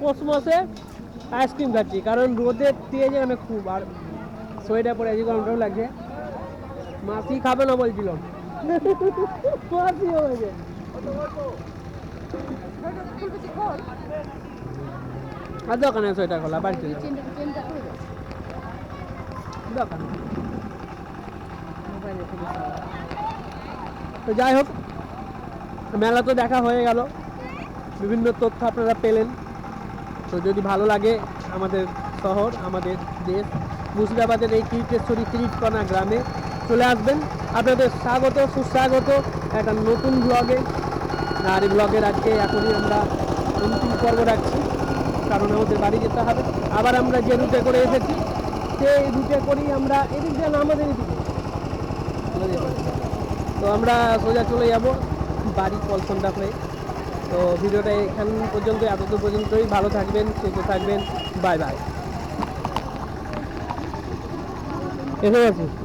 পৌষ ice cream খাচ্ছি, কারণ রোদের তেজে এখানে খুব, আর সোয়েটার পরে আজকে গরমটাও লাগছে। মাসি খাবে না বলছিল। মাসি হয়েছে আর দোকানে সোয়েটার খোলা, বাড়িতে দোকানে। তো যাই হোক, মেলা তো দেখা হয়ে গেল। বিভিন্ন তথ্য আপনারা পেলেন। তো যদি ভালো লাগে আমাদের শহর, আমাদের দেশ, মুর্শিদাবাদের এই কীর্তেশ্বরী কিরিটকণা গ্রামে চলে আসবেন। আপনাদের স্বাগত, সুস্বাগত একটা নতুন ব্লগে আর এই ব্লগের আজকে এখনই আমরা অন্তিম পর্ব রাখছি, কারণ আমাদের বাড়ি যেতে হবে। আবার আমরা যে রুটে করে এসেছি, সেই রুটে করেই আমরা এদিক দিয়ে আমাদের এদিকে। তো আমরা সোজা চলে যাব বাড়ি পলসনটা হয়ে। তো ভিডিওটা এখান পর্যন্ত এতদূর পর্যন্তই। ভালো থাকবেন সুস্থ থাকবেন। Bye bye. এসে গেছি।